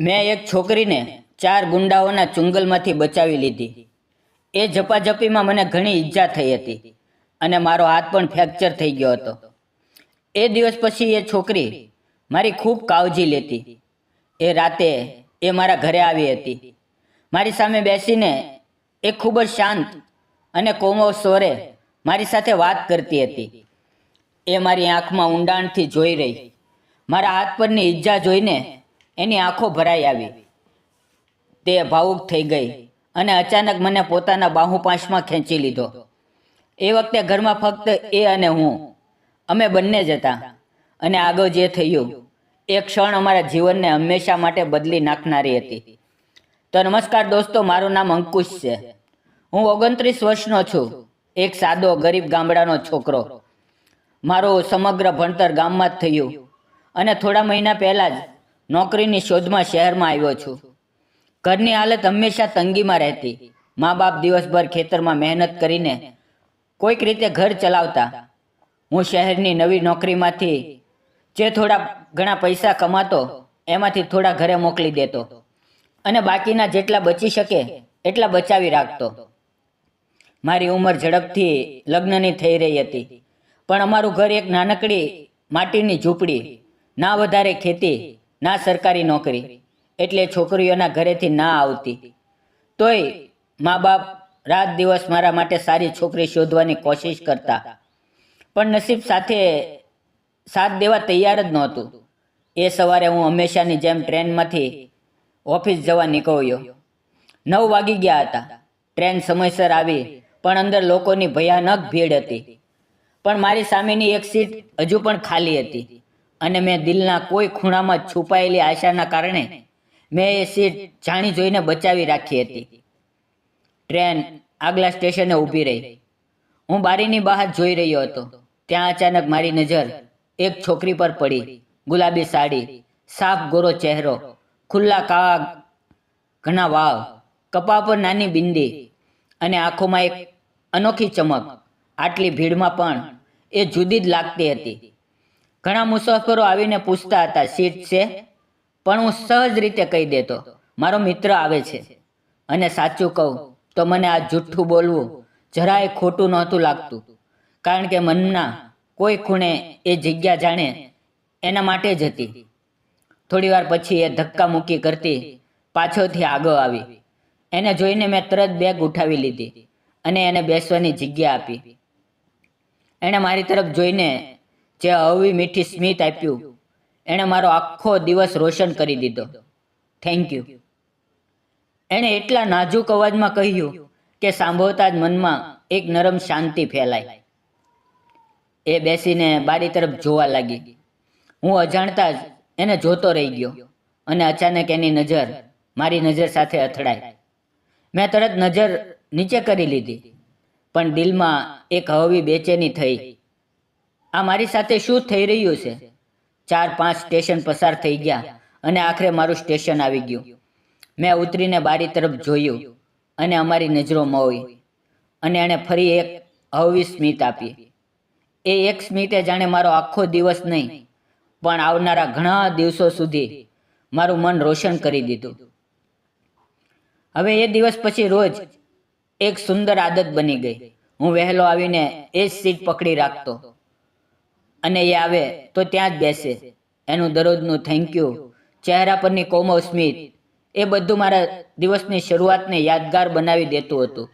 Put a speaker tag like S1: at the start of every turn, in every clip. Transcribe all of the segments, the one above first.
S1: મેં એક છોકરીને ચાર ગુંડાઓના ચુંગલમાંથી બચાવી લીધી. એ ઝપાઝપીમાં મને ઘણી ઈજા થઈ હતી અને મારો હાથ પણ ફ્રેક્ચર થઈ ગયો હતો. એ દિવસ પછી એ છોકરી મારી ખૂબ કાળજી લેતી. એ રાતે એ મારા ઘરે આવી હતી. મારી સામે બેસીને એ ખૂબ જ શાંત અને કોમો સ્વરે મારી સાથે વાત કરતી હતી. એ મારી આંખમાં ઊંડાણથી જોઈ રહી. મારા હાથ પરની ઈજા જોઈને એની આંખો ભરાઈ આવી. તે ભાવુક થઈ ગઈ અને અચાનક મને પોતાના બાહુપાંચમાં ખેંચી લીધો. એ વખતે ઘરમાં ફક્ત એ અને હું. અમે બંને જ હતા અને આગળ જે થયું, એ ક્ષણ અમારા જીવનને હંમેશા માટે બદલી નાખનારી હતી. તો નમસ્કાર દોસ્તો, મારું નામ અંકુશ છે. હું ઓગણત્રીસ વર્ષનો છું, એક સાદો ગરીબ ગામડાનો છોકરો. મારું સમગ્ર ભણતર ગામમાં જ થયું અને થોડા મહિના પહેલાં જ નોકરીની શોધમાં શહેરમાં આવ્યો છું. ઘરની હાલત હંમેશા તંગીમાં રહેતી. મા બાપ દિવસભર ખેતરમાં મહેનત કરીને કોઈક રીતે ઘર ચલાવતા. હું શહેરની નવી નોકરીમાંથી જે થોડા ઘણા પૈસા કમાતો, એમાંથી થોડા ઘરે મોકલી દેતો અને બાકીના જેટલા બચી શકે એટલા બચાવી રાખતો. મારી ઉંમર ઝડપથી લગ્નની થઈ રહી હતી. પણ અમારું ઘર એક નાનકડી માટીની ઝૂંપડી, ના વધારે ખેતી ના સરકારી નોકરી, એટલે છોકરીઓના ઘરેથી ના આવતી. તોય મા બાપ રાત દિવસ મારા માટે સારી છોકરી શોધવાની કોશિશ કરતા. પણ નસીબ સાથે સાથ દેવા તૈયાર જ નહોતું. એ સવારે હું હંમેશાની જેમ ટ્રેનમાંથી ઓફિસ જવા નીકળ્યો. નવ વાગી ગયા હતા. ટ્રેન સમયસર આવી, પણ અંદર લોકોની ભયાનક ભીડ હતી. પણ મારી સામેની એક સીટ હજુ પણ ખાલી હતી. અને મેં દિલના કોઈ ખૂણામાં છુપાયેલી આશાના કારણે મેં એ સીટ જાણી જોઈને બચાવી રાખી હતી. ટ્રેન આગલા સ્ટેશને ઊભી રહી. હું બારીની બહાર જોઈ રહ્યો હતો. ત્યાં અચાનક મારી નજર એક છોકરી પર પડી. ગુલાબી સાડી, સાફ ગોરો ચહેરો, ખુલ્લા કાવા ઘણા વાવ, કપા પર નાની બિંદી અને આંખોમાં એક અનોખી ચમક. આટલી ભીડમાં પણ એ જુદી જ લાગતી હતી. ઘણા મુસાફરો આવીને પૂછતા હતા, સીટ છે? પણ હું સહજ રીતે કહી દેતો, મારો મિત્ર આવે છે. અને સાચું કહું તો મને આ જૂઠ્ઠું બોલવું જરાય ખોટું નહોતું લાગતું, કારણ કે મનના કોઈ ખૂણે એ જગ્યા જાણે એના માટે જ હતી. થોડી વાર પછી એ ધક્કા મૂકી કરતી પાછળથી આગળ આવી. એને જોઈને મેં તરત બેગ ઉઠાવી લીધી અને એને બેસવાની જગ્યા આપી. એણે મારી તરફ જોઈને જે આવી મીઠી સ્મિત આપ્યું. એણે મારો આખો દિવસ રોશન કરી દીધો. થેન્ક યુ એણે એટલા નાજુક અવાજમાં કહ્યું કે સાંભળતા જ મનમાં એક નરમ શાંતિ ફેલાય. એ બેસીને બારી તરફ જોવા લાગી. હું અજાણતા જ એને જોતો રહી ગયો અને અચાનક એની નજર મારી નજર સાથે અથડાઈ. મેં તરત નજર નીચે કરી લીધી. પણ દિલમાં એક હવી બેચેની થઈ આ મારી સાથે શું થઈ રહ્યું છે? ચાર પાંચ સ્ટેશન પસાર થઈ ગયા અને આખરે મારું સ્ટેશન આવી ગયું. મેં ઉતરીને બારી તરફ જોયું અને અમારી નજરો મોઈ અને એણે ફરી એક હળવી સ્મિત આપી. એ એક સ્મિતે જાણે મારો આખો દિવસ નહીં, પણ આવનારા ઘણા દિવસો સુધી મારું મન રોશન કરી દીધું. હવે એ દિવસ પછી રોજ એક સુંદર આદત બની ગઈ. હું વહેલો આવીને એ જ સીટ પકડી રાખતો. અને એ આવે તો ત્યાં જ બેસે. એનું દરરોજનું થેન્ક યુ ચહેરા પરની કોમો સ્મિત. એ બધું મારા દિવસની શરૂઆતને યાદગાર બનાવી દેતું હતું.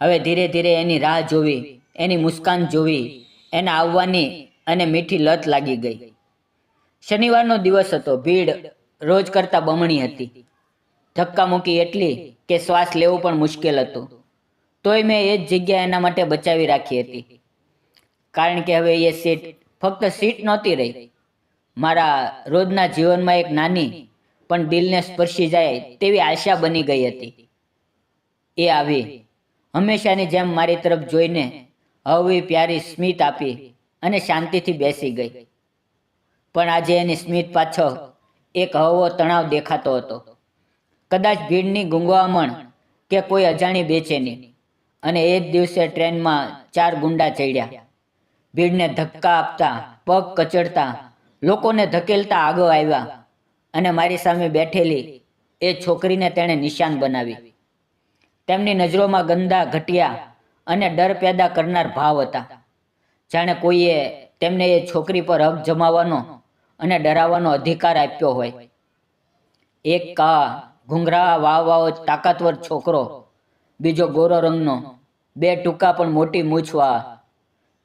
S1: હવે ધીરે ધીરે એની રાહ જોવી, એની મુસ્કાન જોવી, એના આવવાની અને મીઠી લત લાગી ગઈ. શનિવારનો દિવસ હતો. ભીડ રોજ કરતાં બમણી હતી. ધક્કા મૂકી એટલી કે શ્વાસ લેવો પણ મુશ્કેલ હતું. તોય મેં એ જ જગ્યા એના માટે બચાવી રાખી હતી. કારણ કે હવે એ સીટ ફક્ત સીટ નહોતી રહી. મારા રોજના જીવનમાં એક નાની પણ દિલને સ્પર્શી જાય તેવી આશા બની ગઈ હતી. એ આવી. હંમેશાની જેમ મારી તરફ જોઈને હળવી પ્યારી સ્મિત આપી અને શાંતિથી બેસી ગઈ. પણ આજે એની સ્મિત પાછળ એક હળવો તણાવ દેખાતો હતો. કદાચ ભીડની ગુંગવામણ કે કોઈ અજાણી બેચેની. અને એ જ દિવસે ટ્રેનમાં ચાર ગુંડા ચડ્યા. ભીડને ધક્કા આપતા, પગ કચડતા, લોકોને ધકેલતા આગળ આવ્યા અને મારી સામે બેઠેલી એ છોકરીને તેણે નિશાન બનાવી. તેમની નજરોમાં ગંદા ઘટિયા અને ડર પેદા કરનાર ભાવ હતા. જાણે કોઈએ તેમને એ છોકરી પર હક જમાવવાનો અને ડરાવવાનો અધિકાર આપ્યો હોય. એક કા ઘૂંઘરા વાવ તાકાતવર છોકરો, બીજો ગોરો રંગનો, બે ટૂંકા પણ મોટી મૂછવા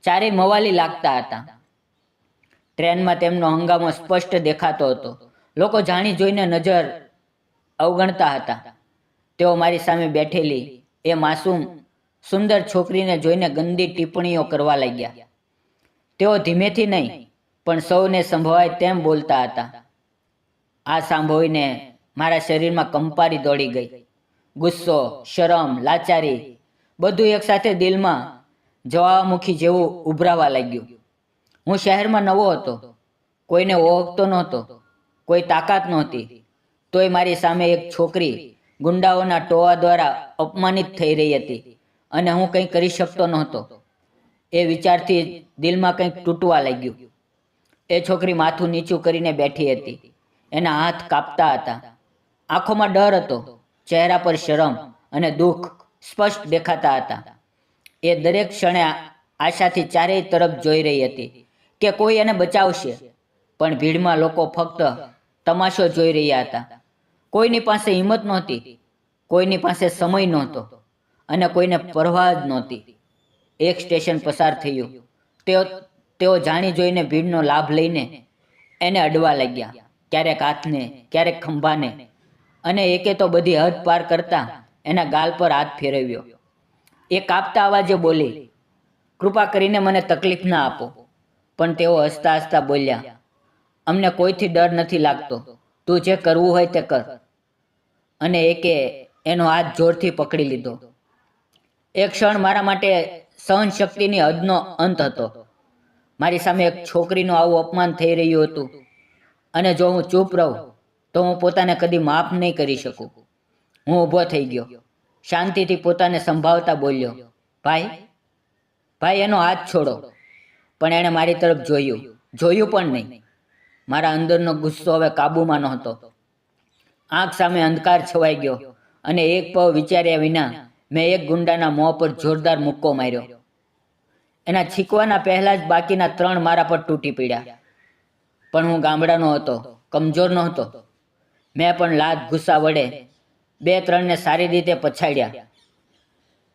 S1: ચારેય મવાલી લાગતા હતા. ટ્રેનમાં તેમનો હંગામો સ્પષ્ટ દેખાતો હતો. લોકો જાણી જોઈને નજર અવગણતા હતા. તેઓ મારી સામે બેઠેલી એ માસૂમ, સુંદર છોકરીને જોઈને ગંદી ટિપ્પણીઓ કરવા લાગ્યા. તેઓ ધીમેથી નહીં, પણ સૌને સંભળાય તેમ બોલતા હતા. આ સાંભળીને મારા શરીરમાં કંપારી દોડી ગઈ. ગુસ્સો, શરમ, લાચારી બધું એકસાથે દિલમાં જવામુખી જેવું ઉભરાવા લાગ્યું. હું શહેરમાં નવો હતો. કોઈને ઓળખતો નહોતો. કોઈ તાકાત નહોતી. તોય મારી સામે એક છોકરી ગુંડાઓના ટોવા દ્વારા અપમાનિત થઈ રહી હતી અને હું કંઈ કરી શકતો નહોતો. એ વિચારથી દિલમાં કંઈક તૂટવા લાગ્યું. એ છોકરી માથું નીચું કરીને બેઠી હતી. એના હાથ કાપતા હતા. આંખોમાં ડર હતો. ચહેરા પર શરમ અને દુઃખ સ્પષ્ટ દેખાતા હતા. એ દરેક ક્ષણે આશાથી ચારેય તરફ જોઈ રહી હતી કે કોઈ એને બચાવશે. પણ ભીડમાં લોકો ફક્ત તમાશો જોઈ રહ્યા હતા. કોઈની પાસે હિંમત નહોતી, કોઈની પાસે સમય નહોતો અને કોઈને પરવાહ જ નહોતી. એક સ્ટેશન પસાર થયું. તેઓ તેઓ જાણી જોઈને ભીડનો લાભ લઈને એને અડવા લાગ્યા. ક્યારેક હાથને, ક્યારેક ખંભાને અને એકે તો બધી હદ પાર કરતા એના ગાલ પર હાથ ફેરવ્યો. એ કાપતા અવાજે બોલી, કૃપા કરીને મને તકલીફ ના આપો. પણ તેઓ હસતા હસતા બોલ્યા, અમને કોઈથી ડર નથી લાગતો. તું જે કરવું હોય તે કર. અને એકે એનો હાથ જોરથી પકડી લીધો. એક ક્ષણ મારા માટે સહનશક્તિની હદનો અંત હતો. મારી સામે એક છોકરીનું આવું અપમાન થઈ રહ્યું હતું. અને જો હું ચૂપ રહું, તો હું પોતાને કદી માફ નહીં કરી શકું. હું ઊભો થઈ ગયો. શાંતિથી પોતાને સંભાવતા બોલ્યો, ભાઈ ભાઈ, એનો હાથ છોડો. પણ એણે મારી તરફ જોયું. જોયું પણ નહીં. મારા અંદરનો ગુસ્સો હવે કાબૂમાં નહોતો. આંખ સામે અંધકાર છવાઈ ગયો અને એક પવ વિચાર્યા વિના મેં એક ગુંડાના મોં પર જોરદાર મુક્કો માર્યો. એના છીકવાના પહેલા જ બાકીના ત્રણ મારા પર તૂટી પડ્યા. પણ હું ગામડાનો હતો, કમજોર નહોતો. મેં પણ લાત ગુસ્સા વડે બે ત્રણને સારી રીતે પછાડ્યા.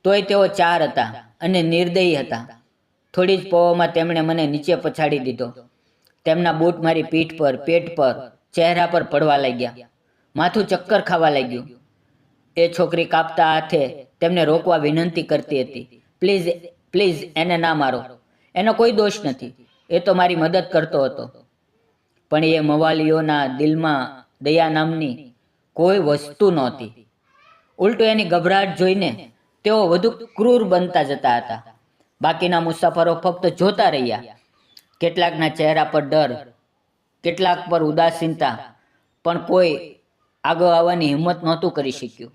S1: તોય તેઓ ચાર હતા અને નિર્દયી હતા. થોડી જ પવોમાં તેમણે મને નીચે પછાડી દીધો. તેમના બૂટ મારી પીઠ પર, પેટ પર, ચહેરા પર પડવા લાગ્યા. માથું ચક્કર ખાવા લાગ્યું. એ છોકરી કાપતા હાથે તેમને રોકવા વિનંતી કરતી હતી. પ્લીઝ પ્લીઝ એને ના મારો. એનો કોઈ દોષ નથી. એ તો મારી મદદ કરતો હતો. પણ એ મવાલીઓના દિલમાં દયા નામની કોઈ વસ્તુ નહોતી. ઉલટું એની ગભરાટ જોઈને તેઓ વધુ ક્રૂર બનતા જતા હતા. બાકીના મુસાફરો ફક્ત જોતા રહ્યા. કેટલાકના ચહેરા પર ડર, કેટલાક પર ઉદાસીનતા, પણ કોઈ આગળ આવવાની હિંમત નહોતું કરી શક્યું.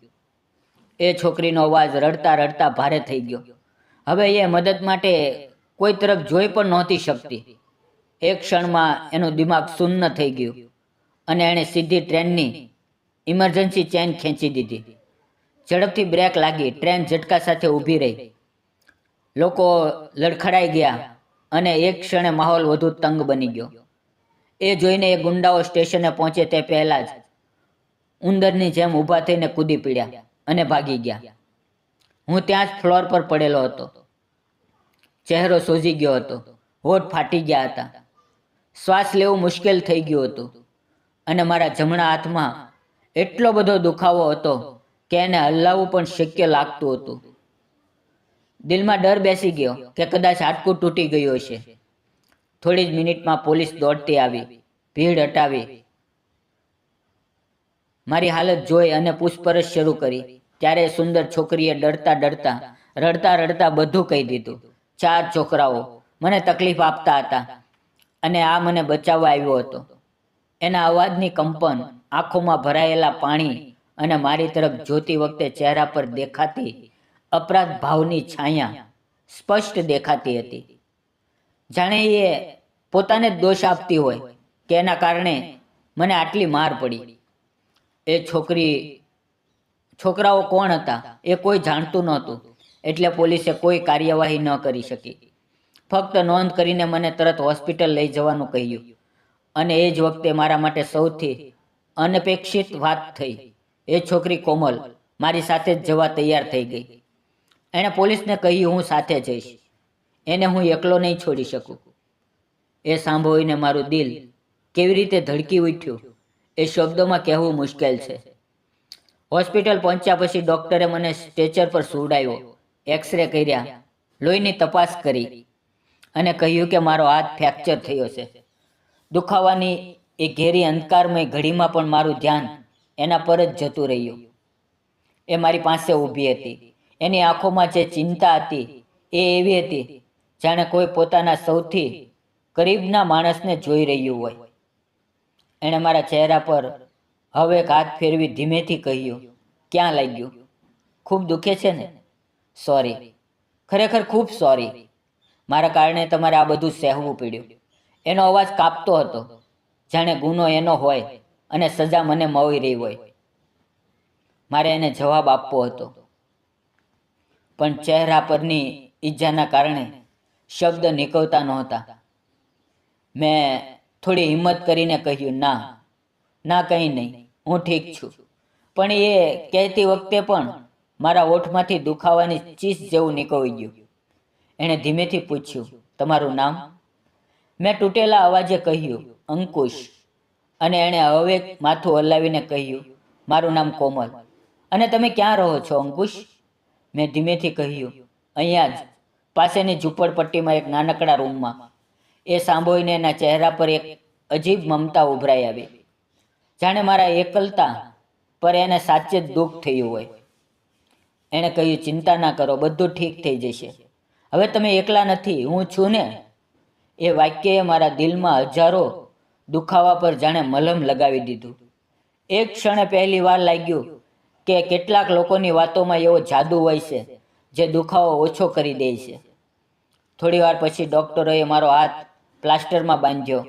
S1: એ છોકરીનો અવાજ રડતા રડતા ભારે થઈ ગયો. હવે એ મદદ માટે કોઈ તરફ જોઈ પણ નહોતી શકતી. એક ક્ષણમાં એનું દિમાગ શૂન્ય થઈ ગયું અને એણે સીધી ટ્રેનની ઇમરજન્સી ચેન ખેંચી દીધી. ઝડપથી બ્રેક લાગી. ટ્રેન ઝટકા સાથે ઊભી રહી. લોકો લડખડાઈ ગયા અને એક ક્ષણે માહોલ વધુ તંગ બની ગયો. એ જોઈને એ ગુંડાઓ સ્ટેશને પહોંચે તે પહેલાં જ ઉંદરની જેમ ઊભા થઈને કૂદી પીડ્યા અને ભાગી ગયા. હું ત્યાં જ ફ્લોર પર પડેલો હતો. ચહેરો સોજી ગયો હતો. હોઠ ફાટી ગયા હતા. શ્વાસ લેવું મુશ્કેલ થઈ ગયું હતું. અને મારા જમણા હાથમાં એટલો બધો દુખાવો હતો કે એને હલાવવું પણ શક્ય લાગતું હતું. દિલમાં ડર બેસી ગયો કે કદાચ હાડકું તૂટી ગયું હશે. થોડી જ મિનિટમાં પોલીસ દોડતી આવી, ભીડ હટાવી. મારી હાલત જોઈ અને પૂછપરછ શરૂ કરી. ત્યારે સુંદર છોકરીએ ડરતા ડરતા, રડતા રડતા બધું કહી દીધું. ચાર છોકરાઓ મને તકલીફ આપતા હતા અને આ મને બચાવવા આવ્યો હતો. એના અવાજની કંપન આંખોમાં ભરાયેલા પાણી અને મારી તરફ જોતી વખતે ચહેરા પર દેખાતી અપરાધ ભાવની છાયા સ્પષ્ટ દેખાતી હતી. જાણે એ પોતાને દોષ આપતી હોય કે એના કારણે મને આટલી માર પડી. એ છોકરી, છોકરાઓ કોણ હતા એ કોઈ જાણતું નહોતું, એટલે પોલીસે કોઈ કાર્યવાહી ન કરી શકી. ફક્ત નોંધ કરીને મને તરત હોસ્પિટલ લઈ જવાનું કહ્યું. અને એ જ વખતે મારા માટે સૌથી અનપેક્ષિત વાત થઈ. એ છોકરી કોમલ મારી સાથે જ જવા તૈયાર થઈ ગઈ. એણે પોલીસને કહ્યું, હું સાથે જઈશ. એને હું એકલો નહીં છોડી શકું. એ સાંભળીને મારું દિલ કેવી રીતે ધડકી ઉઠ્યું એ શબ્દોમાં કહેવું મુશ્કેલ છે. હોસ્પિટલ પહોંચ્યા પછી ડૉક્ટરે મને સ્ટેચર પર સુવડાવ્યો, એક્સરે કર્યા, લોહીની તપાસ કરી અને કહ્યું કે મારો હાથ ફ્રેક્ચર થયો છે. દુખાવાની એ ઘેરી અંધકારમય ઘડીમાં પણ મારું ધ્યાન એના પર જ જતું રહ્યું. એ મારી પાસે ઊભી હતી. એની આંખોમાં જે ચિંતા હતી એ એવી હતી જાણે કોઈ પોતાના સૌથી કરીબના માણસને જોઈ રહ્યું હોય. એણે મારા ચહેરા પર હવે એક હાથ ફેરવી ધીમેથી કહ્યું, ક્યાં લાગ્યું? ખૂબ દુખે છે ને? સોરી. ખરેખર ખૂબ સોરી. મારા કારણે તમારે આ બધું સહેવું પડ્યું. એનો અવાજ કાપતો હતો. જાણે ગુનો એનો હોય અને સજા મને મળી રહી હોય. મારે એને જવાબ આપવો હતો. પણ ચહેરા પરની ઈજાના કારણે શબ્દ નીકળતા નહોતા. મેં થોડી હિંમત કરીને કહ્યું, ના ના કંઈ નહીં, હું ઠીક છું. પણ એ કહેતી વખતે પણ મારા ઓઠમાંથી દુખાવાની ચીસ જેવું નીકળી ગયું. એણે ધીમેથી પૂછ્યું, તમારું નામ? મેં તૂટેલા અવાજે કહ્યું અંકુશ. અને એણે હવે માથું હલાવીને કહ્યું, મારું નામ કોમલ. અને તમે ક્યાં રહો છો, અંકુશ? મેં ધીમેથી કહ્યું, અહીંયા જ, પાસેની ઝૂંપડપટ્ટીમાં એક નાનકડા રૂમમાં. એ સાંભળીને એના ચહેરા પર એક અજીબ મમતા ઉભરાઈ આવી. જાણે મારા એકલતા પર એને સાચે જ દુઃખ થયું હોય. એણે કહ્યું, ચિંતા ના કરો, બધું ઠીક થઈ જશે. હવે તમે એકલા નથી, હું છું ને. એ વાક્યએ મારા દિલમાં હજારો દુખાવા પર જાણે મલમ લગાવી દીધું. એક ક્ષણે પહેલી વાર લાગ્યું કે કેટલાક લોકોની વાતોમાં એવો જાદુ હોય છે, જે દુખાવો ઓછો કરી દે છે. થોડી વાર પછી ડૉક્ટરોએ મારો હાથ પ્લાસ્ટરમાં બાંધ્યો.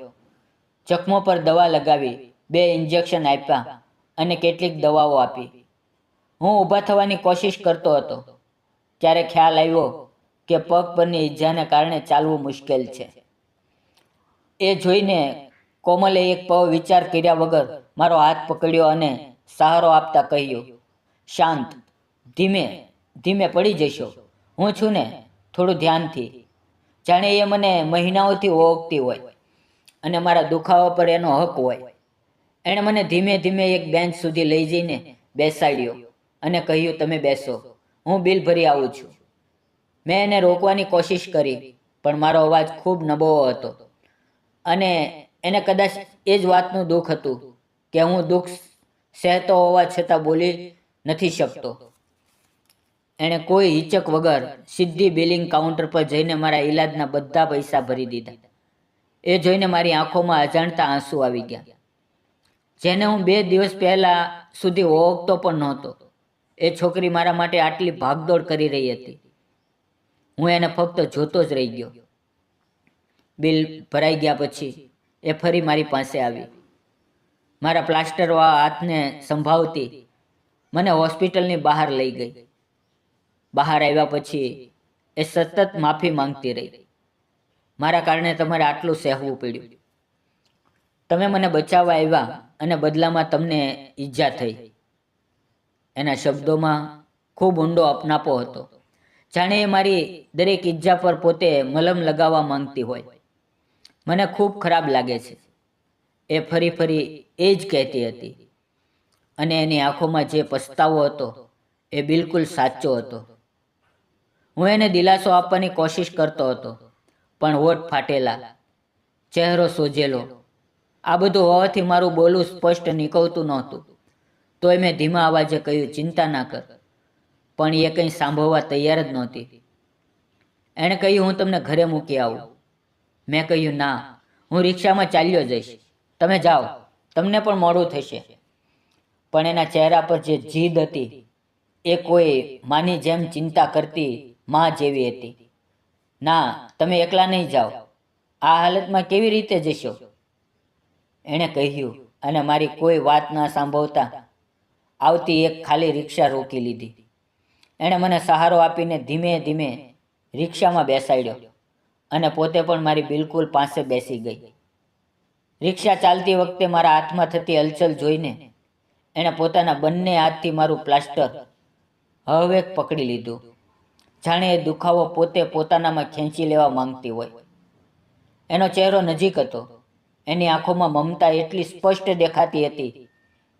S1: જખમો પર દવા લગાવી, બે ઇન્જેક્શન આપ્યા અને કેટલીક દવાઓ આપી. હું ઊભા થવાની કોશિશ કરતો હતો. ત્યારે ખ્યાલ આવ્યો કે પગ પરની ઈજાને કારણે ચાલવું મુશ્કેલ છે. એ જોઈને કોમલે એક પવ વિચાર કર્યા વગર મારો હાથ પકડ્યો અને સહારો આપતા કહ્યું, શાંત, ધીમે ધીમે પડી જશો. હું છું ને થોડું ધ્યાનથી. જાણે એ મને મહિનાઓથી ઓળખતી હોય અને મારા દુખાવા પર એનો હક હોય. એણે મને ધીમે ધીમે એક બેન્ચ સુધી લઈ જઈને બેસાડ્યો અને કહ્યું, તમે બેસો. હું બિલ ભરી આવું છું. મેં એને રોકવાની કોશિશ કરી, પણ મારો અવાજ ખૂબ નબળો હતો અને એને કદાચ એ જ વાતનું દુઃખ હતું કે હું દુઃખ સહેતો હોવા છતાં બોલી નથી શકતો. એણે કોઈ હિચક વગર સીધી બિલિંગ કાઉન્ટર પર જઈને મારા ઈલાજના બધા પૈસા ભરી દીધા. એ જોઈને મારી આંખોમાં અજાણતા આંસુ આવી ગયા. જેને હું બે દિવસ પહેલા સુધી ઓળખતો પણ નહોતો. એ છોકરી મારા માટે આટલી ભાગદોડ કરી રહી હતી. હું એને ફક્ત જોતો જ રહી ગયો. બિલ ભરાઈ ગયા પછી એ ફરી મારી પાસે આવી. મારા પ્લાસ્ટરવાળા હાથને સંભાવતી મને હોસ્પિટલની બહાર લઈ ગઈ. બહાર આવ્યા પછી એ સતત માફી માંગતી રહી. મારા કારણે તમારે આટલું સહેવું પડ્યું. તમે મને બચાવવા આવ્યા અને બદલામાં તમને ઈજા થઈ. એના શબ્દોમાં ખૂબ ઊંડો અપનાપો હતો. જાણે એ મારી દરેક ઈજા પર પોતે મલમ લગાવવા માંગતી હોય. મને ખૂબ ખરાબ લાગે છે. એ ફરી ફરી એ જ કહેતી હતી. અને એની આંખોમાં જે પસ્તાવો હતો, એ બિલકુલ સાચો હતો. હું એને દિલાસો આપવાની કોશિશ કરતો હતો, પણ હોઠ ફાટેલા, ચહેરો સોજેલો. આ બધું હોવાથી મારું બોલવું સ્પષ્ટ નીકળતું નહોતું. તોય મેં ધીમા અવાજે કહ્યું, ચિંતા ના કર. પણ એ કંઈ સાંભળવા તૈયાર જ નહોતી. એણે કહ્યું, હું તમને ઘરે મૂકી આવું. મેં કહ્યું, ના, હું રિક્ષામાં ચાલ્યો જઈશ. તમે જાઓ. તમને પણ મોડું થશે. પણ એના ચહેરા પર જે જીદ હતી, એ કોઈ માની જેમ ચિંતા કરતી માં જેવી હતી. ના, તમે એકલા નહીં જાઓ. આ હાલતમાં કેવી રીતે જશો? એણે કહ્યું, અને મારી કોઈ વાત ના સાંભળતા આવતી એક ખાલી રિક્ષા રોકી લીધી. એણે મને સહારો આપીને ધીમે ધીમે રિક્ષામાં બેસાડ્યો. અને પોતે પણ મારી બિલકુલ પાસે બેસી ગઈ. રિક્ષા ચાલતી વખતે મારા હાથમાં થતી હલચલ જોઈને એણે પોતાના બંને હાથથી મારું પ્લાસ્ટર હવે પકડી લીધું. જાણે એ દુખાવો પોતે પોતાનામાં ખેંચી લેવા માંગતી હોય. એનો ચહેરો નજીક હતો. એની આંખોમાં મમતા એટલી સ્પષ્ટ દેખાતી હતી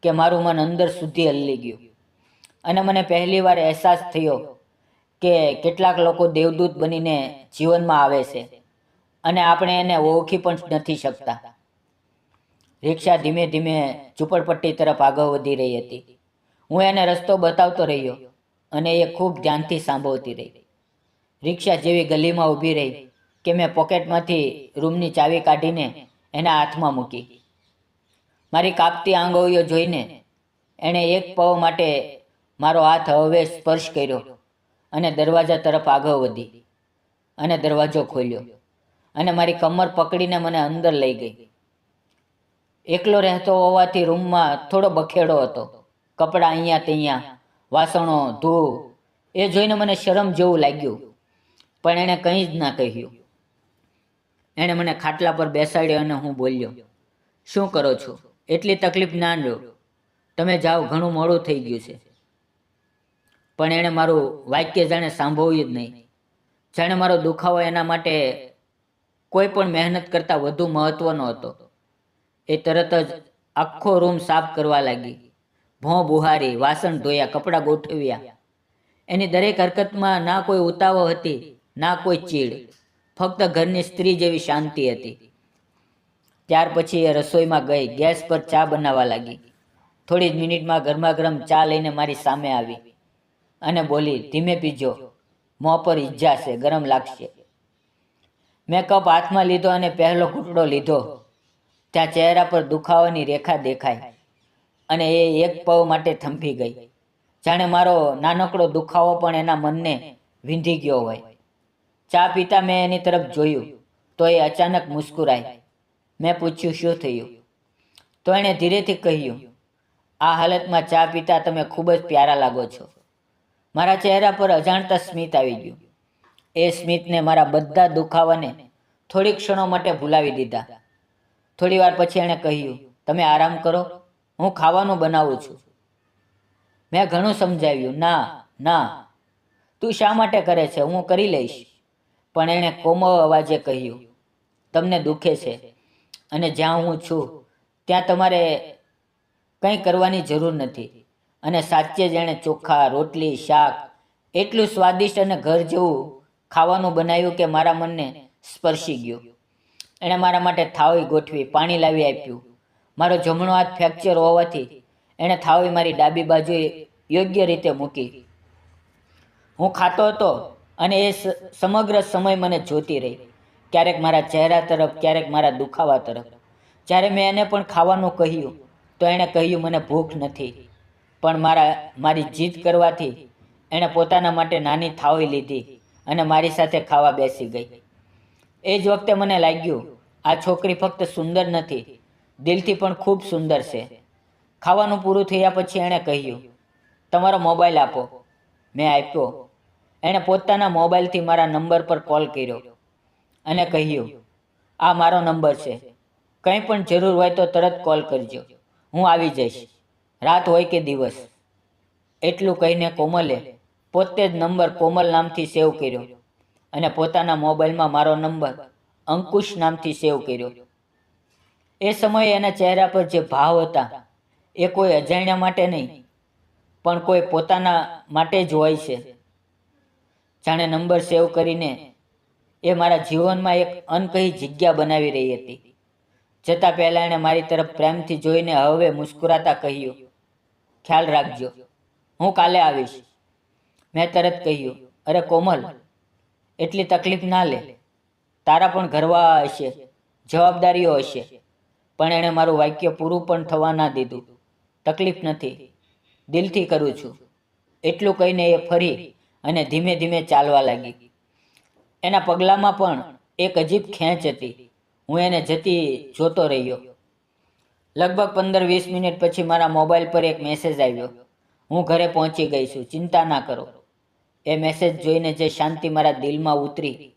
S1: કે મારું મન અંદર સુધી હલ્લી ગયું. અને મને પહેલીવાર અહેસાસ થયો કે કેટલાક લોકો દેવદૂત બનીને જીવનમાં આવે છે અને આપણે એને ઓળખી પણ નથી શકતા. રિક્ષા ધીમે ધીમે ઝૂંપડપટ્ટી તરફ આગળ વધી રહી હતી. હું એને રસ્તો બતાવતો રહ્યો અને એ ખૂબ ધ્યાનથી સાંભળતી રહી. રિક્ષા જેવી ગલીમાં ઊભી રહી કે મેં પોકેટમાંથી રૂમની ચાવી કાઢીને એના હાથમાં મૂકી. મારી કાપતી આંગળીઓ જોઈને એણે એક પવ માટે મારો હાથ હવે સ્પર્શ કર્યો. અને દરવાજા તરફ આગળ વધી અને દરવાજો ખોલ્યો અને મારી કમર પકડીને મને અંદર લઈ ગઈ. એકલો રહેતો હોવાથી રૂમમાં થોડો બખેડો હતો. કપડાં અહીંયા ત્યાં, વાસણો, ધૂળ, એ જોઈને મને શરમ જેવું લાગ્યું. પણ એણે કંઈ જ ના કહ્યું. એણે મને ખાટલા પર બેસાડ્યો અને હું બોલ્યો, શું કરો છો? એટલી તકલીફ ના લો. તમે જાઓ, ઘણું મોડું થઈ ગયું છે. પણ એણે મારું વાક્ય જાણે સાંભળ્યું જ નહીં. જાણે મારો દુખાવો એના માટે કોઈ પણ મહેનત કરતાં વધુ મહત્વનો હતો. એ તરત જ આખો રૂમ સાફ કરવા લાગી. ભોં બુહારી, વાસણ ધોયા, કપડાં ગોઠવ્યા. એની દરેક હરકતમાં ના કોઈ ઉતાવળ હતી, ના કોઈ ચીડ. ફક્ત ઘરની સ્ત્રી જેવી શાંતિ હતી. ત્યાર પછી એ રસોઈમાં ગઈ, ગેસ પર ચા બનાવવા લાગી. થોડી જ મિનિટમાં ગરમા ગરમ ચા લઈને મારી સામે આવી. અને બોલી, ધીમે પીજો, મોં પર ઈજા છે, ગરમ લાગશે. મેં કપ હાથમાં લીધો અને પહેલો ઘૂંટડો લીધો. ત્યાં ચહેરા પર દુખાવાની રેખા દેખાય અને એ એક પવ માટે થંભી ગઈ. જાણે મારો નાનકડો દુખાવો પણ એના મનને વીંધી ગયો હોય. ચા પીતા મેં એની તરફ જોયું, તો એ અચાનક મુસ્કુરાઈ. મેં પૂછ્યું, શું થયું? તો એણે ધીરેથી કહ્યું, આ હાલતમાં ચા પીતા તમે ખૂબ જ પ્યારા લાગો છો. મારા ચહેરા પર અજાણતા સ્મિત આવી ગયું. એ સ્મિતને મારા બધા દુખાવાને થોડી ક્ષણો માટે ભૂલાવી દીધા. થોડી વાર પછી એણે કહ્યું, તમે આરામ કરો, હું ખાવાનું બનાવું છું. મેં ઘણું સમજાવ્યું, ના ના, તું શા માટે કરે છે? હું કરી લઈશ. પણ એણે કોમળ અવાજે કહ્યું, તમને દુખે છે અને જ્યાં હું છું, ત્યાં તમારે કંઈ કરવાની જરૂર નથી. અને સાચે જ એણે ચોખા, રોટલી, શાક એટલું સ્વાદિષ્ટ અને ઘર જેવું ખાવાનું બનાવ્યું કે મારા મનને સ્પર્શી ગયું. એણે મારા માટે થાળી ગોઠવી, પાણી લાવી આપ્યું. મારો જમણો હાથ ફ્રેક્ચર હોવાથી એણે થાળી મારી ડાબી બાજુએ યોગ્ય રીતે મૂકી. હું ખાતો હતો અને એ સમગ્ર સમય મને જોતી રહી. ક્યારેક મારા ચહેરા તરફ, ક્યારેક મારા દુખાવા તરફ. જ્યારે મેં એને પણ ખાવાનું કહ્યું, તો એણે કહ્યું, મને ભૂખ નથી. પણ મારા, મારી જીદ કરવાથી એણે પોતાના માટે નાની થાળી લીધી અને મારી સાથે ખાવા બેસી ગઈ. એ જ વખતે મને લાગ્યું, આ છોકરી ફક્ત સુંદર નથી, દિલથી પણ ખૂબ સુંદર છે. ખાવાનું પૂરું થયા પછી એણે કહ્યું, તમારો મોબાઈલ આપો. મેં આપ્યો. એણે પોતાના મોબાઈલથી મારા નંબર પર કોલ કર્યો અને કહ્યું, આ મારો નંબર છે. કંઈ પણ જરૂર હોય તો તરત કોલ કરજો. હું આવી જઈશ. રાત હોય કે દિવસ? એટલું કહીને કોમલે પોતે જ નંબર કોમલ નામથી સેવ કર્યો અને પોતાના મોબાઈલમાં મારો નંબર અંકુશ નામથી સેવ કર્યો. એ સમયે એના ચહેરા પર જે ભાવ હતા એ કોઈ અજાણ્યા માટે નહીં, પણ કોઈ પોતાના માટે જ હોય છે. જાણે નંબર સેવ કરીને એ મારા જીવનમાં એક અનકહી જગ્યા બનાવી રહી હતી. જતાં પહેલાં એણે મારી તરફ પ્રેમથી જોઈને હવે મુસ્કુરાતા કહ્યું ખ્યાલ રાખજો. હું કાલે આવીશ. મેં તરત કહ્યું, અરે કોમલ, એટલી તકલીફ ના લે. તારા પણ ઘરવા હશે, જવાબદારીઓ હશે. પણ એણે મારું વાક્ય પૂરું પણ થવા ના દીધું. તકલીફ નથી. દિલથી કરું છું. એટલું કહીને એ ફરી અને ધીમે ધીમે ચાલવા લાગી. એના પગલામાં પણ એક અજીબ ખેંચ હતી. હું એને જતી જોતો રહ્યો. લગભગ પંદર વીસ મિનિટ પછી મારા મોબાઈલ પર એક મેસેજ આવ્યો. હું ઘરે પહોંચી ગઈ છું. ચિંતા ના કરો. એ મેસેજ જોઈને જે શાંતિ મારા દિલમાં ઉતરી,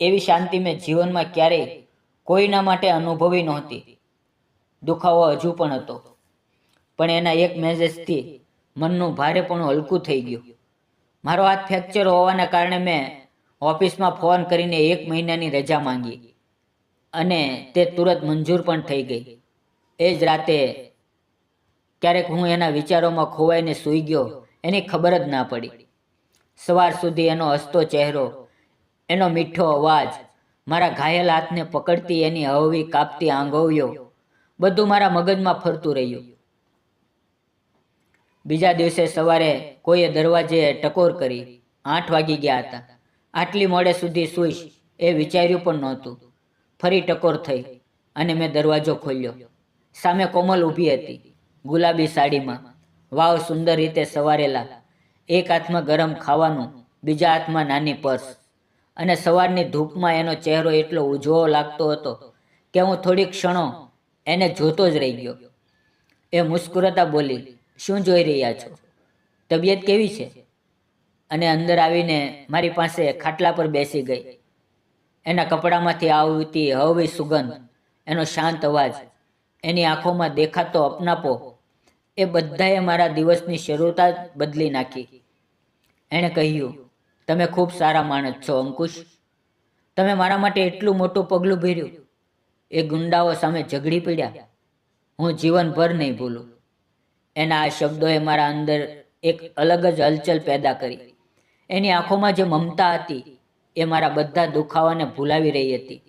S1: એવી શાંતિ મેં જીવનમાં ક્યારેય કોઈના માટે અનુભવી નહોતી. દુખાવો હજુ પણ હતો. પણ એના એક મેસેજથી મનનું ભારે પણ હલકું થઈ ગયું. મારો હાથ ફ્રેક્ચર હોવાના કારણે મેં ઓફિસમાં ફોન કરીને એક મહિનાની રજા માંગી અને તે તુરંત મંજૂર પણ થઈ ગઈ. એ જ રાતે ક્યારેક હું એના વિચારોમાં ખોવાઈને સૂઈ ગયો. એની ખબર જ ના પડી. સવાર સુધી એનો હસતો ચહેરો, એનો મીઠો અવાજ, મારા ઘાયલ હાથને પકડતી એની હળવી કાપતી આંગોવ્યો બધું મારા મગજમાં ફરતું રહ્યું. બીજા દિવસે સવારે કોઈએ દરવાજે ટકોર કરી આઠ વાગી ગયા હતા. આટલી મોડે સુધી સૂઈશ એ વિચાર્યું પણ નહોતું. ફરી ટકોર થઈ અને મેં દરવાજો ખોલ્યો. સામે કોમલ ઊભી હતી. ગુલાબી સાડીમાં વાવ સુંદર રીતે સવારેલા એક હાથમાં ગરમ ખાવાનું, બીજા હાથમાં નાની પર્સ. અને સવારની ધૂપમાં એનો ચહેરો એટલો ઉજવો લાગતો હતો કે હું થોડીક ક્ષણો એને જોતો જ રહી ગયો. એ મુસ્કુરાતા બોલી, શું જોઈ રહ્યા છો? તબિયત કેવી છે? અને અંદર આવીને મારી પાસે ખાટલા પર બેસી ગઈ. એના કપડામાંથી આવતી હળવી સુગંધ, એનો શાંત અવાજ એની આંખોમાં દેખાતો અપનાપો, એ બધાએ મારા દિવસની શરૂઆત બદલી નાખી. એણે કહ્યું, તમે ખૂબ સારા માણસ છો, અંકુશ. તમે મારા માટે એટલું મોટું પગલું ભર્યું. એ ગુંડાઓ સામે ઝઘડી પડ્યા. હું જીવનભર નહીં ભૂલું. એના આ શબ્દોએ મારા અંદર એક અલગ જ હલચલ પેદા કરી. એની આંખોમાં જે મમતા હતી, એ મારા બધા દુખાવાને ભૂલાવી રહી હતી.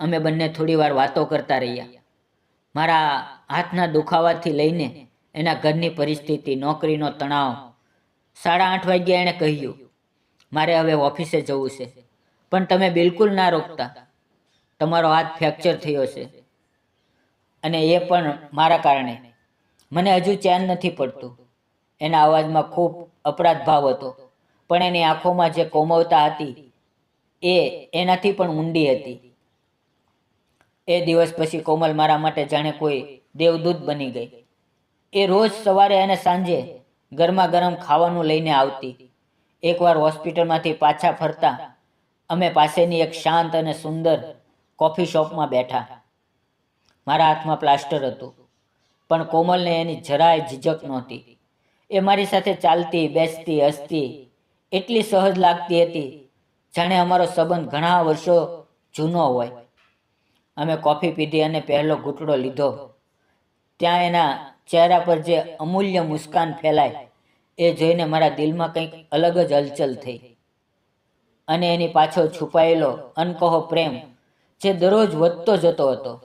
S1: અમે બંને થોડી વાર વાતો કરતા રહ્યા. મારા હાથના દુખાવાથી લઈને એના ઘરની પરિસ્થિતિ, નોકરીનો તણાવ. સાડા આઠ વાગ્યા એણે કહ્યું, મારે હવે ઓફિસે જવું છે. પણ તમે બિલકુલ ના રોકતા. તમારો હાથ ફ્રેક્ચર થયો છે. અને એ પણ મારા કારણે. મને હજુ ચેન નથી પડતું. એના અવાજમાં ખૂબ અપરાધ ભાવ હતો. પણ એની આંખોમાં જે કોમવતા હતી, એ એનાથી પણ ઊંડી હતી. એ દિવસ પછી કોમલ મારા માટે જાણે કોઈ દેવદૂત બની ગઈ. એ રોજ સવારે અને સાંજે ગરમા ગરમ ખાવાનું લઈને આવતી. એકવાર હોસ્પિટલમાંથી પાછા ફરતા અમે પાસેની એક શાંત અને સુંદર કોફી શોપમાં બેઠા. મારા હાથમાં પ્લાસ્ટર હતું, પણ કોમલને એની જરાય ઝીઝક નહોતી. એ મારી સાથે ચાલતી, બેસતી, હસતી, એટલી સહજ લાગતી હતી, જાણે અમારો સંબંધ ઘણા વર્ષો જૂનો હોય. અમે કોફી પીધી અને પહેલો ઘૂંટડો લીધો. ત્યાં એના ચહેરા પર જે અમૂલ્ય મુસ્કાન ફેલાય, એ જોઈને મારા દિલમાં કંઈક અલગ જ હલચલ થઈ. અને એની પાછળ છુપાયેલો અનકહો પ્રેમ, જે દરરોજ વધતો જતો હતો.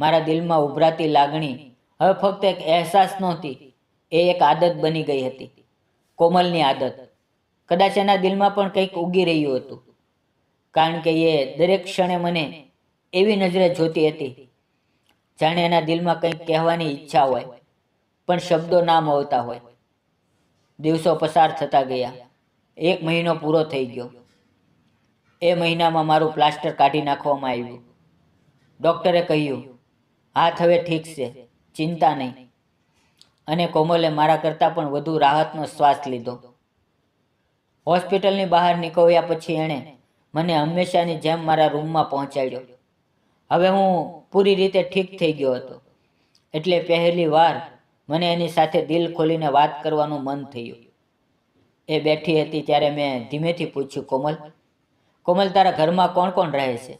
S1: મારા દિલમાં ઉભરાતી લાગણી, હવે ફક્ત એક અહેસાસ નહોતી, એ એક આદત બની ગઈ હતી. કોમલની આદત. કદાચ એના દિલમાં પણ કંઈક ઉગી રહ્યું હતું. કારણ કે એ દરેક ક્ષણે મને એવી નજરે જોતી હતી. જાણે એના દિલમાં કંઈક કહેવાની ઈચ્છા હોય, પણ શબ્દો ના મળતા હોય. દિવસો પસાર થતા ગયા. એક મહિનો પૂરો થઈ ગયો. એ મહિનામાં મારું પ્લાસ્ટર કાઢી નાખવામાં આવ્યું. ડૉક્ટરે કહ્યું, હાથ હવે ઠીક છે, ચિંતા નહીં. અને કોમલે મારા કરતાં પણ વધુ રાહતનો શ્વાસ લીધો. હોસ્પિટલની બહાર નીકળ્યા પછી એણે મને હંમેશાની જેમ મારા રૂમમાં પહોંચાડ્યો. હવે હું પૂરી રીતે ઠીક થઈ ગયો હતો. એટલે પહેલી વાર મને એની સાથે દિલ ખોલીને વાત કરવાનું મન થયું. એ બેઠી હતી ત્યારે મેં ધીમેથી પૂછ્યું, કોમલ કોમલ, તારા ઘરમાં કોણ કોણ રહે છે?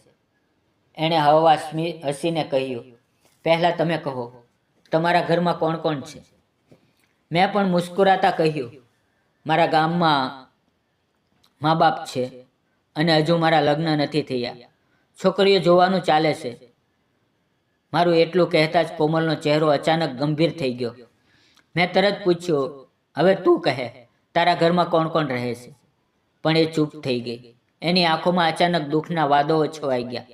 S1: એણે હવા સ્મી, હસીને કહ્યું, પહેલાં તમે કહો, તમારા ઘરમાં કોણ કોણ છે? મેં પણ મુસ્કુરાતા કહ્યું, મારા ગામમાં મા બાપ છે અને હજુ મારા લગ્ન નથી થયા. છોકરીઓ જોવાનું ચાલે છે. મારું એટલું કહેતા જ કોમલનો ચહેરો અચાનક ગંભીર થઈ ગયો. મેં તરત પૂછ્યું, હવે તું કહે, તારા ઘરમાં કોણ કોણ રહે છે? પણ એ ચૂપ થઈ ગઈ. એની આંખોમાં અચાનક દુઃખના વાદો છવાઈ ગયા.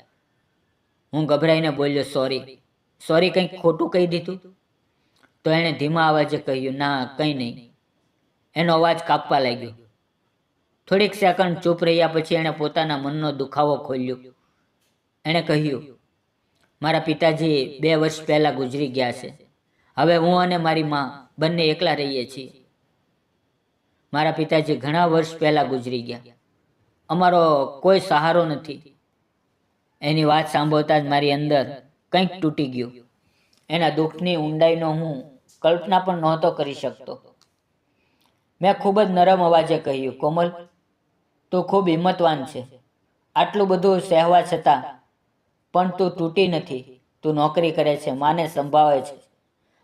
S1: હું ગભરાઈને બોલ્યો, સોરી સોરી કંઈક ખોટું કહી દીધું? તો એણે ધીમા અવાજે કહ્યું, ના, કંઈ નહીં. એનો અવાજ કાપવા લાગ્યો. થોડીક સેકન્ડ ચૂપ રહ્યા પછી એણે પોતાના મનનો દુખાવો ખોલ્યો. એણે કહ્યું, મારા પિતાજી બે વર્ષ પહેલાં ગુજરી ગયા છે. હવે હું અને મારી માં બંને એકલા રહીએ છીએ. મારા પિતાજી ઘણા વર્ષ પહેલાં ગુજરી ગયા. અમારો કોઈ સહારો નથી. એની વાત સાંભળતા જ મારી અંદર કંઈક તૂટી ગયું. એના દુઃખની ઊંડાઈનો હું કલ્પના પણ નહોતો કરી શકતો. મેં ખૂબ જ નરમ અવાજે કહ્યું, કોમલ, તું ખૂબ હિંમતવાન છે. આટલું બધું સહેવા છતાં પણ તું તૂટી નથી. તું નોકરી કરે છે, માને સંભાળે છે.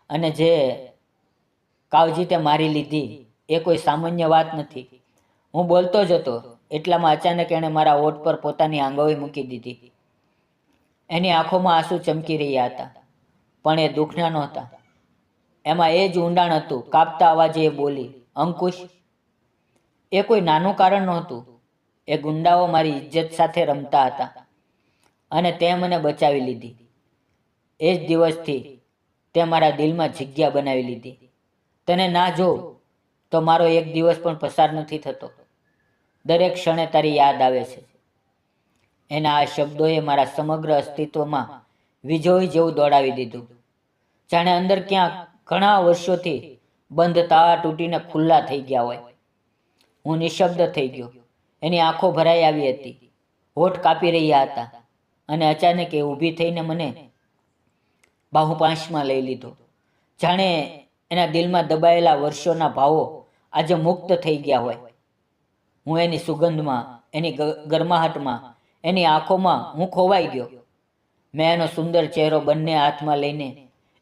S1: અને જે કાવજી તે મારી લીધી, એ કોઈ સામાન્ય વાત નથી. હું બોલતો જ હતો, એટલામાં અચાનક એણે મારા ઓઠ પર પોતાની આંગળી મૂકી દીધી. એની આંખોમાં આંસુ ચમકી રહ્યા હતા, પણ એ દુઃખના નહોતા. એમાં એ જ ઊંડાણ હતું, કાપતા અવાજે એ બોલી, અંકુશ. એ કોઈ નાનું કારણ નહોતું. એ ગુંડાઓ મારી ઇજ્જત સાથે રમતા હતા. અને તે મને બચાવી લીધી. એ જ દિવસથી તે મારા દિલમાં જગ્યા બનાવી લીધી. તને ના જો તો મારો એક દિવસ પણ પસાર નથી થતો. દરેક ક્ષણે તારી યાદ આવે છે. એના આ શબ્દોએ મારા સમગ્ર અસ્તિત્વમાં વિજોઈ જેવું દોડાવી દીધું. જાણે અંદર ક્યાંક ઘણા વર્ષોથી બંધ તાળા તૂટીને ખુલ્લા થઈ ગયા હોય. હું નિશબ્દ થઈ ગયો. એની આંખો ભરાઈ આવી હતી. હોઠ કાપી રહ્યા હતા. અને અચાનક એ ઊભી થઈને મને બાહુ પાંચમાં લઈ લીધો. જાણે એના દિલમાં દબાયેલા વર્ષોના ભાવો આજે મુક્ત થઈ ગયા હોય. હું એની સુગંધમાં, એની ગરમાહટમાં, એની આંખોમાં હું ખોવાઈ ગયો. મેં એનો સુંદર ચહેરો બંને હાથમાં લઈને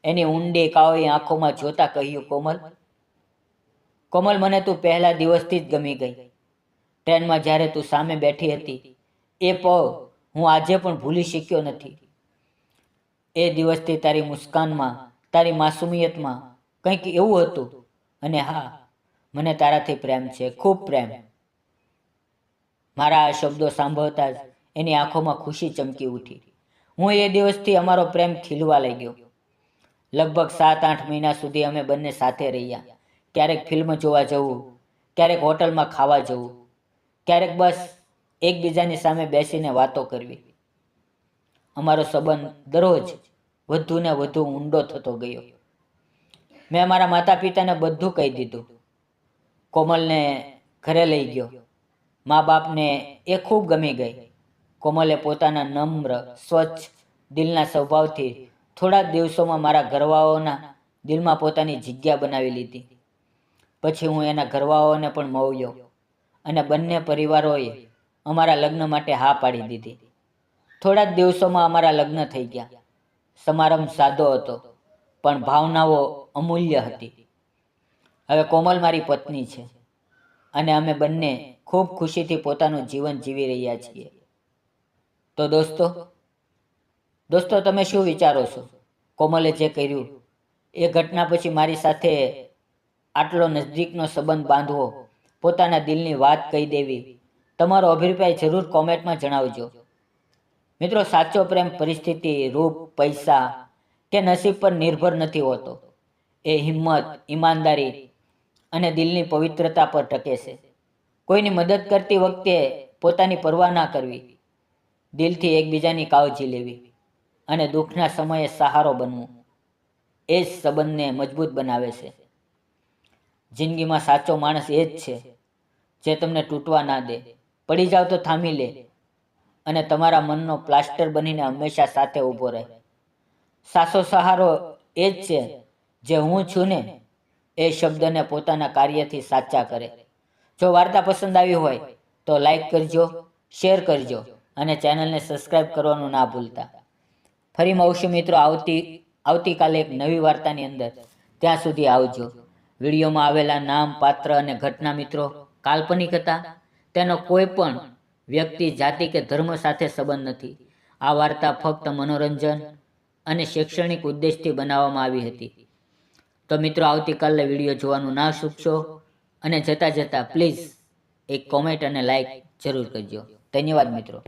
S1: એની ઊંડી કાળી આંખોમાં જોતા કહ્યું, કોમલ કોમલ, મને તું પહેલા દિવસથી જ ગમી ગઈ. ટ્રેનમાં જ્યારે તું સામે બેઠી હતી, એ પળ હું આજે પણ ભૂલી શક્યો નથી. એ દિવસથી તારી મુસ્કાનમાં, તારી માસુમિયતમાં કંઈક એવું હતું. અને હા, મને તારાથી પ્રેમ છે, ખૂબ પ્રેમ. મારા આ શબ્દો સાંભળતા જ એની આંખોમાં ખુશી ચમકી ઉઠી. હું એ દિવસથી અમારો પ્રેમ ખીલવા લાગ્યો. લગભગ સાત, આઠ મહિના સુધી અમે બંને સાથે રહ્યા. ક્યારેક ફિલ્મ જોવા જવું, ક્યારેક હોટલમાં ખાવા જવું, ક્યારેક બસ એકબીજાની સામે બેસીને વાતો કરવી. અમારો સંબંધ દરરોજ વધુ ને વધુ ઊંડો થતો ગયો. મેં મારા માતા પિતાને બધું કહી દીધું. કોમલને ઘરે લઈ ગયો. મા બાપને એ ખૂબ ગમી ગઈ. કોમલે પોતાના નમ્ર, સ્વચ્છ દિલના સ્વભાવથી થોડા દિવસોમાં મારા ઘરવાઓના દિલમાં પોતાની જગ્યા બનાવી લીધી. પછી હું એના ઘરવાઓને પણ મળ્યો અને બંને પરિવારોએ અમારા લગ્ન માટે હા પાડી દીધી. થોડા જ દિવસોમાં અમારા લગ્ન થઈ ગયા. સમારંભ સાદો હતો, પણ ભાવનાઓ અમૂલ્ય હતી. હવે કોમલ મારી પત્ની છે અને અમે બંને ખૂબ ખુશીથી પોતાનું જીવન જીવી રહ્યા છીએ. તો દોસ્તો દોસ્તો, તમે શું વિચારો છો? કોમલે જે કર્યું, એ ઘટના પછી મારી સાથે આટલો નજદીકનો સંબંધ બાંધવો, પોતાના દિલની વાત કહી દેવી તમારો અભિપ્રાય જરૂર કોમેન્ટમાં જણાવજો. મિત્રો, સાચો પ્રેમ પરિસ્થિતિ, રૂપ, પૈસા કે નસીબ પર નિર્ભર નથી હોતો. એ હિંમત, ઈમાનદારી અને દિલની પવિત્રતા પર ટકે છે. કોઈની મદદ કરતી વખતે પોતાની પરવા ના કરવી, દિલથી એકબીજાની કાળજી લેવી અને દુઃખના સમયે સહારો બનવું. એ જ સંબંધને મજબૂત બનાવે છે. જિંદગીમાં સાચો માણસ એ જ છે જે તમને તૂટવા ના દે. પડી જાવ તો થામી લે. અને તમારા મનનો પ્લાસ્ટર બનીને હંમેશા સાથે ઊભો રહે. સાસો સહારો એ જ છે જે હું છું ને એ શબ્દને પોતાના કાર્યથી સાચા કરે. જો વાર્તા પસંદ આવી હોય તો લાઈક કરજો, શેર કરજો અને ચેનલને સબસ્ક્રાઈબ કરવાનું ના ભૂલતા. ફરી મળશું મિત્રો આવતી, આવતીકાલે એક નવી વાર્તાની અંદર. ત્યાં સુધી આવજો. વિડીયોમાં આવેલા નામ, પાત્ર અને ઘટના મિત્રો કાલ્પનિક હતા. તેનો કોઈ પણ વ્યક્તિ, જાતિ કે ધર્મ સાથે સંબંધ નથી. આ વાર્તા ફક્ત મનોરંજન અને શૈક્ષણિક ઉદ્દેશથી બનાવવામાં આવી હતી. તો મિત્રો, આવતીકાલે વીડિયો જોવાનું ના ચૂકશો અને જતાં જતાં પ્લીઝ એક કોમેન્ટ અને લાઈક જરૂર કરજો. ધન્યવાદ મિત્રો.